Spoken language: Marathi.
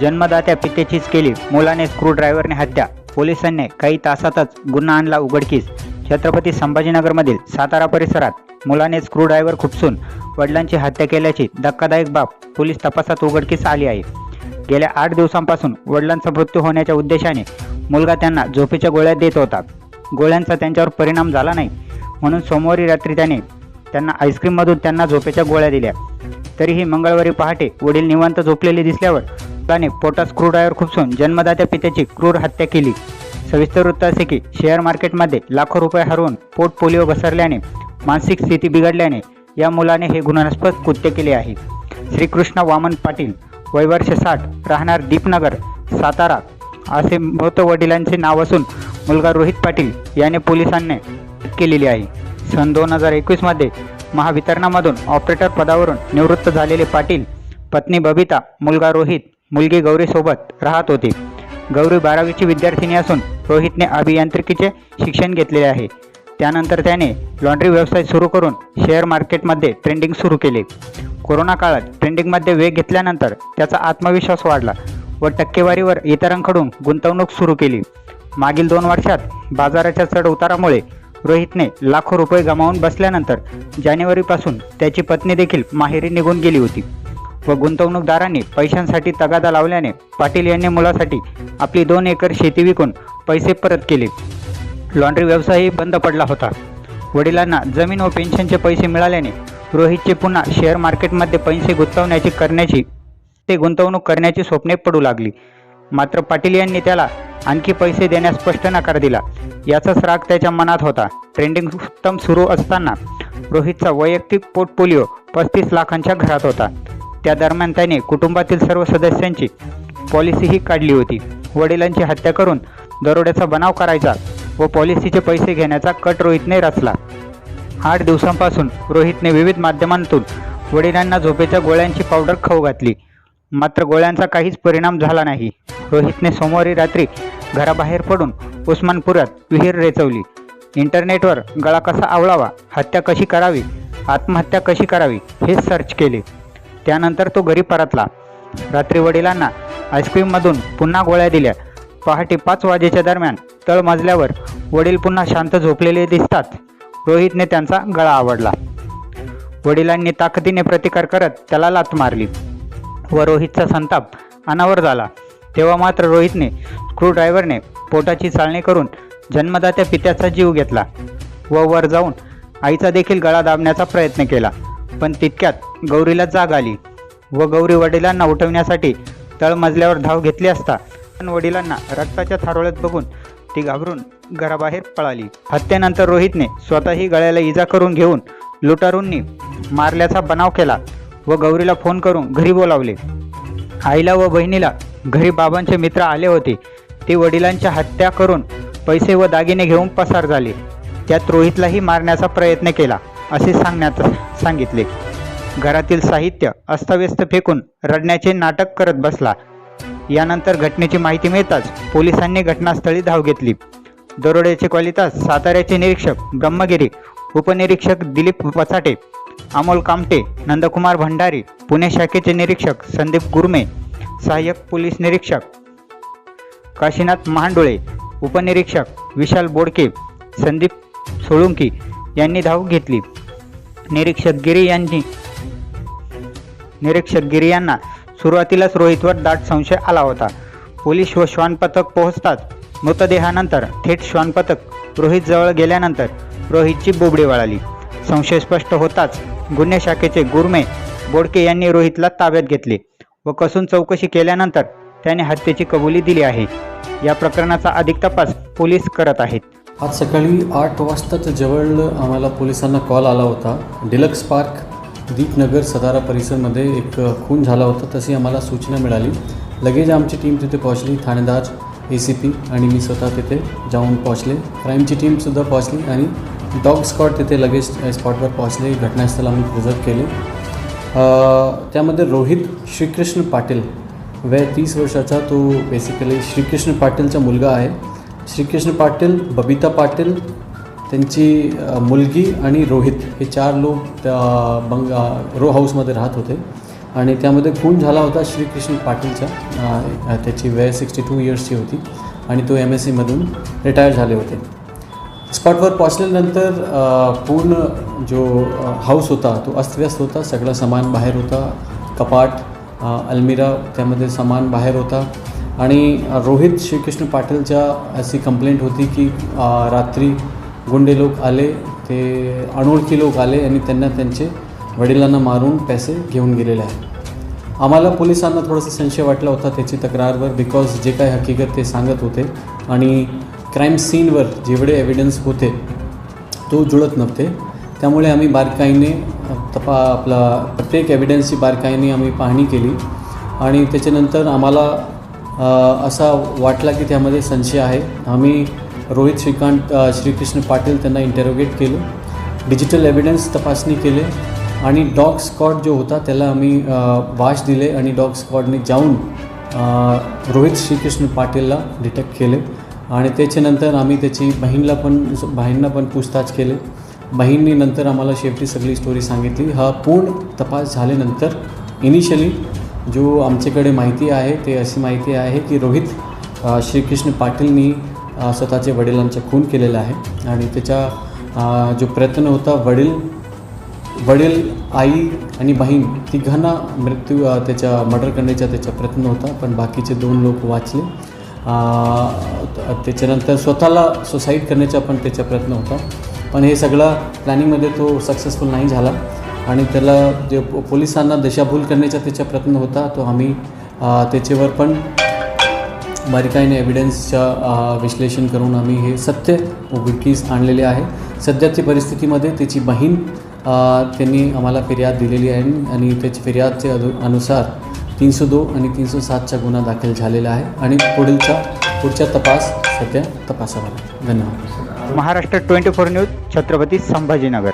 जन्मदात्या पितेचीच केली. मुलाने स्क्रूड्रायव्हरने हत्या. पोलिसांनी काही तासातच गुन्हा आणला उघडकीस. छत्रपती संभाजीनगरमधील सातारा परिसरात मुलाने स्क्रूड्रायव्हर खुपसून वडिलांची हत्या केल्याची धक्कादायक बाब पोलीस तपासात उघडकीस आली आहे. गेल्या आठ दिवसांपासून वडिलांचा मृत्यू होण्याच्या उद्देशाने मुलगा त्यांना झोपेच्या गोळ्या देत होता. गोळ्यांचा त्यांच्यावर परिणाम झाला नाही. म्हणून सोमवारी रात्री त्याने त्यांना आईस्क्रीममधून त्यांना झोपेच्या गोळ्या दिल्या. तरीही मंगळवारी पहाटे वडील निवांत झोपलेले दिसल्यावर त्याने पोटात स्क्रूड्रायव्हर खुपसून जन्मदात्या पित्याची क्रूर हत्या केली. सविस्तर वृत्त असे की शेअर मार्केटमध्ये लाखो रुपये हरवून पोट पोलिओ घसरल्याने मानसिक स्थिती बिघडल्याने या मुलाने हे गुन्हास्पद कृत्य केले आहे. श्रीकृष्ण वामन पाटील वयवर्ष साठ राहणार दीपनगर सातारा असे मृत वडिलांचे नाव असून मुलगा रोहित पाटील याने पोलिसांनी केलेली आहे. सन दोन हजार एकवीसमध्ये महावितरणामधून ऑपरेटर पदावरून निवृत्त झालेले पाटील पत्नी बबिता मुलगा रोहित मुलगी गौरीसोबत राहत होती. गौरी बारावीची विद्यार्थिनी असून रोहितने अभियांत्रिकीचे शिक्षण घेतलेले आहे. त्यानंतर त्याने लॉन्ड्री व्यवसाय सुरू करून शेअर मार्केटमध्ये ट्रेंडिंग सुरू केले. कोरोना काळात ट्रेंडिंगमध्ये वेग घेतल्यानंतर त्याचा आत्मविश्वास वाढला व टक्केवारीवर इतरांकडून गुंतवणूक सुरू केली. मागील दोन वर्षात बाजाराच्या चढ उतारामुळे रोहितने लाखो रुपये गमावून बसल्यानंतर जानेवारीपासून त्याची पत्नी देखील माहेरी निघून गेली होती. व गुंतवणूकदारांनी पैशांसाठी तगादा लावल्याने पाटील यांनी मुलासाठी आपली दोन एकर शेती विकून पैसे परत केले. लॉन्ड्री व्यवसायही बंद पडला होता. वडिलांना जमीन व पेन्शनचे पैसे मिळाल्याने रोहितचे पुन्हा शेअर मार्केटमध्ये पैसे गुंतवण्याची करण्याची ते गुंतवणूक करण्याची स्वप्ने पडू लागली. मात्र पाटील यांनी त्याला आणखी पैसे देण्यास स्पष्ट नकार दिला. याचाच राग त्याच्या मनात होता. ट्रेंडिंग उत्तम सुरू असताना रोहितचा वैयक्तिक पोर्टफोलिओ पस्तीस लाखांच्या घरात होता. त्या दरम्यान त्याने कुटुंबातील सर्व सदस्यांची पॉलिसीही काढली होती. वडिलांची हत्या करून दरोड्याचा बनाव करायचा व पॉलिसीचे पैसे घेण्याचा कट रोहितने रचला. आठ दिवसांपासून रोहितने विविध माध्यमांतून वडिलांना झोपेच्या गोळ्यांची पावडर खाऊ घातली. मात्र गोळ्यांचा काहीच परिणाम झाला नाही. रोहितने सोमवारी रात्री घराबाहेर पडून उस्मानपुरात विहीर रेचवली. इंटरनेटवर गळा कसा आवळावा हत्या कशी करावी आत्महत्या कशी करावी हे सर्च केले. त्यानंतर तो घरी परतला. रात्री वडिलांना आईस्क्रीममधून पुन्हा गोळ्या दिल्या. पहाटे पाच वाजेच्या दरम्यान तळमजल्यावर वडील पुन्हा शांत झोपलेले दिसतात. रोहितने त्यांचा गळा आवडला. वडिलांनी ताकदीने प्रतिकार करत त्याला लात मारली व रोहितचा संताप अनावर झाला. तेव्हा मात्र रोहितने स्क्रूड्रायव्हरने पोटाची चालणी करून जन्मदात्या पित्याचा जीव घेतला व वर जाऊन आईचा देखील गळा दाबण्याचा प्रयत्न केला. पण तितक्यात गौरीला जाग आली व गौरी वडिलांना उठवण्यासाठी तळमजल्यावर धाव घेतली असता पण वडिलांना रक्ताच्या थारोळ्यात बघून ती घाबरून घराबाहेर पळाली. हत्येनंतर रोहितने स्वतःही गळ्याला इजा करून घेऊन लुटारूंनी मारल्याचा बनाव केला व गौरीला फोन करून घरी बोलावले. आईला व बहिणीला घरी बाबांचे मित्र आले होते. ते वडिलांच्या हत्या करून पैसे व दागिने घेऊन पसार झाले. त्यात रोहितलाही मारण्याचा प्रयत्न केला. असे सांगण्यात सांगितले. घरातील साहित्य अस्तव्यस्त फेकून रडण्याचे नाटक करत बसला. यानंतर घटनेची माहिती मिळताच पोलिसांनी घटनास्थळी धाव घेतली. दरोड्याचे क्वालितास साताऱ्याचे निरीक्षक ब्रह्मगिरी उपनिरीक्षक दिलीप वचाटे अमोल कामटे नंदकुमार भंडारी पुणे शाखेचे निरीक्षक संदीप गुरमे सहाय्यक पोलीस निरीक्षक काशीनाथ महांडोळे उपनिरीक्षक विशाल बोडके संदीप सोळुंकी यांनी धाव घेतली. निरीक्षक गिरी यांनी निरीक्षक गिरी यांना सुरुवातीलाच रोहितवर दाट संशय आला होता. पोलीस व श्वान पथक पोहोचतात. मृतदेहानंतर थेट श्वान पथक रोहितजवळ गेल्यानंतर रोहितची बोबडी वळाली. संशय स्पष्ट होताच गुन्हे शाखेचे गुरमे बोडके यांनी रोहितला ताब्यात घेतले व कसून चौकशी केल्यानंतर त्याने हत्येची कबुली दिली आहे. या प्रकरणाचा अधिक तपास पोलीस करत आहेत. आज सकाळी आठ वाजताच जवळ आम्हाला पोलिसांना कॉल आला होता. डिलक्स पार्क दीपनगर सदारा परिसरमध्ये एक खून झाला होता तशी आम्हाला सूचना मिळाली. लगेच आमची टीम तिथे पोहोचली ठाणेदार ए सी पी आणि मी स्वतः तिथे जाऊन पोहोचले. क्राईमची टीमसुद्धा पोहोचली आणि डॉग स्कॉट तिथे लगेच स्पॉटवर पोहोचले घटनास्थळ आम्ही प्रिझर्व केले. त्यामध्ये रोहित श्रीकृष्ण पाटील वय तीस वर्षाचा तो बेसिकली श्रीकृष्ण पाटीलचा मुलगा आहे. श्रीकृष्ण पाटील बबिता पाटील त्यांची मुलगी आणि रोहित हे चार लोक त्या बंग रो हाऊसमध्ये राहत होते. आणि त्यामध्ये खून झाला होता श्रीकृष्ण पाटीलचा त्याची वय सिक्स्टी टू इयर्सची होती. आणि तो एम एस सीमधून रिटायर झाले होते. स्पॉटवर पोचल्यानंतर पूर्ण जो हाऊस होता तो अस्तव्यस्त होता. सगळं सामान बाहेर होता. कपाट अल्मिरा अलमिरा त्यामध्ये सामान बाहेर होता. आणि रोहित श्रीकृष्ण पाटीलच्या अशी कंप्लेंट होती की रात्री गुंडे लोक आले ते अनोळखी लोक आले आणि त्यांना त्यांचे वडिलांना मारून पैसे घेऊन गेलेले आहे आम्हाला पोलिसांना थोडासा संशय वाटला होता त्याची तक्रारवर बिकॉज जे काही हकीकत ते सांगत होते आणि क्राईम सीनवर जेवढे एव्हिडन्स होते तो जुळत नव्हते. त्यामुळे आम्ही बारकाईने तपा आपला प्रत्येक एव्हिडन्सची बारकाईने आम्ही पाहणी केली. आणि त्याच्यानंतर आम्हाला असा वाटला की त्यामध्ये संशय आहे. आम्ही रोहित श्रीकांत श्रीकृष्ण पाटील त्यांना इंटरोगेट केलं. डिजिटल एव्हिडन्स तपासणी केले आणि डॉग स्कॉट जो होता त्याला आम्ही वाश दिले आणि डॉग स्कॉटने जाऊन रोहित श्रीकृष्ण पाटीलला डिटेक्ट केले. आणि त्याच्यानंतर आम्ही त्याची बहीणला पण बहीणला पण पूछताछ केले. बहीणनी नंतर आम्हाला शेवटी सगळी स्टोरी सांगितली. हा पूर्ण तपास झाल्यानंतर इनिशियली जो आमच्याकडे माहिती आहे ते अशी माहिती आहे की रोहित श्रीकृष्ण पाटीलनी स्वतःचे स्वतःच्या वडिलांचा खून केलेला आहे आणि त्याचा जो प्रयत्न होता वडील वडील आई आणि बहीण तिघांना मृत्यू त्याच्या मर्डर करण्याचा त्याचा प्रयत्न होता पण बाकीचे दोन लोक वाचले. त्याच्यानंतर स्वतःला सुसाईड करण्याचा पण त्याचा प्रयत्न होता. पण हे सगळं प्लॅनिंगमध्ये तो सक्सेसफुल नाही झाला. आणि त्याला जे पोलिसांना दिशाभूल करण्याचा त्याचा प्रयत्न होता तो आम्ही त्याच्यावर पण बारीकाईने एव्हिडन्सच्या विश्लेषण करून आम्ही हे सत्य उघडकीस आणलेले आहे. सध्याच्या परिस्थितीमध्ये त्याची बहीण त्यांनी आम्हाला फिर्याद दिलेली आहे आणि त्याची फिर्यादचे अनु अनुसार तीनशे दो आणि तीनशे सातचा गुन्हा दाखल झालेला आहे आणि पुढीलचा पुढचा तपास सध्या तपासावा धन्यवाद. Maharashtra twenty four news Chhatrapati Sambhajinagar.